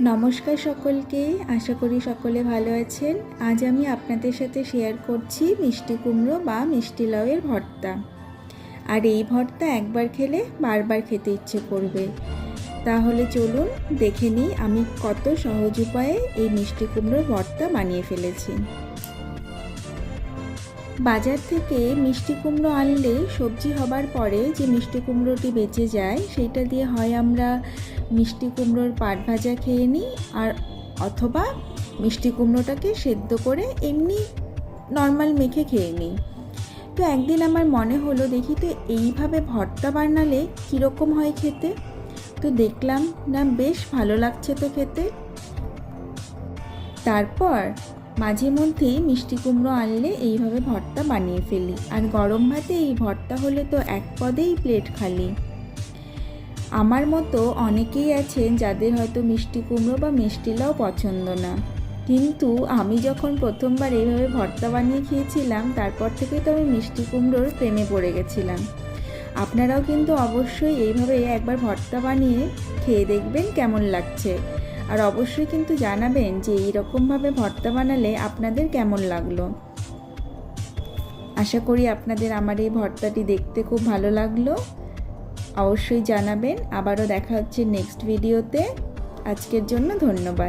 নমস্কার সকলকে, আশা করি সকলে ভালো আছেন। আজ আমি আপনাদের সাথে শেয়ার করছি মিষ্টি কুমড়ো বা মিষ্টি লাউয়ের ভর্তা। আর এই ভর্তা একবার খেলে বারবার খেতে ইচ্ছে করবে। তাহলে চলুন দেখে নিই আমি কত সহজ উপায়ে এই মিষ্টি কুমড়োর ভর্তা বানিয়ে ফেলেছি। বাজার থেকে মিষ্টি কুমড়ো আনলে সবজি হবার পরে যে মিষ্টি কুমড়োটি বেঁচে যায়, সেইটা দিয়ে হয় আমরা মিষ্টি কুমড়োর পাট ভাজা খেয়ে নিই আর অথবা মিষ্টি কুমড়োটাকে সেদ্ধ করে এমনি নর্মাল মেখে খেয়ে নিই। তো একদিন আমার মনে হলো, দেখি তো এইভাবে ভর্তা বানালে কীরকম হয় খেতে? তো দেখলাম, না, বেশ ভালো লাগছে তো খেতে। তারপর মাঝে মধ্যেই মিষ্টি কুমড়ো আনলে এইভাবে ভর্তা বানিয়ে ফেলি। আর গরম ভাতে এই ভর্তা হলে তো এক পদেই প্লেট খালি। আমার মতো অনেকেই আছেন যাদের হয়তো মিষ্টি কুমড়ো বা মিষ্টি লাউ পছন্দ না। কিন্তু আমি যখন প্রথমবার এইভাবে ভর্তা বানিয়ে খেয়েছিলাম, তারপর থেকে তো আমি মিষ্টি কুমড়োর প্রেমে পড়ে গেছিলাম। আপনারাও কিন্তু অবশ্যই এইভাবে একবার ভর্তা বানিয়ে খেয়ে দেখবেন কেমন লাগছে। আর অবশ্যই কিন্তু জানাবেন যে এইরকমভাবে ভর্তা বানালে আপনাদের কেমন লাগল। আশা করি আপনাদের আমার এই ভর্তাটি দেখতে খুব ভালো লাগল। অবশ্যই জানাবেন। আবারও দেখা হচ্ছে নেক্সট ভিডিওতে আজকের জন্য ধন্যবাদ।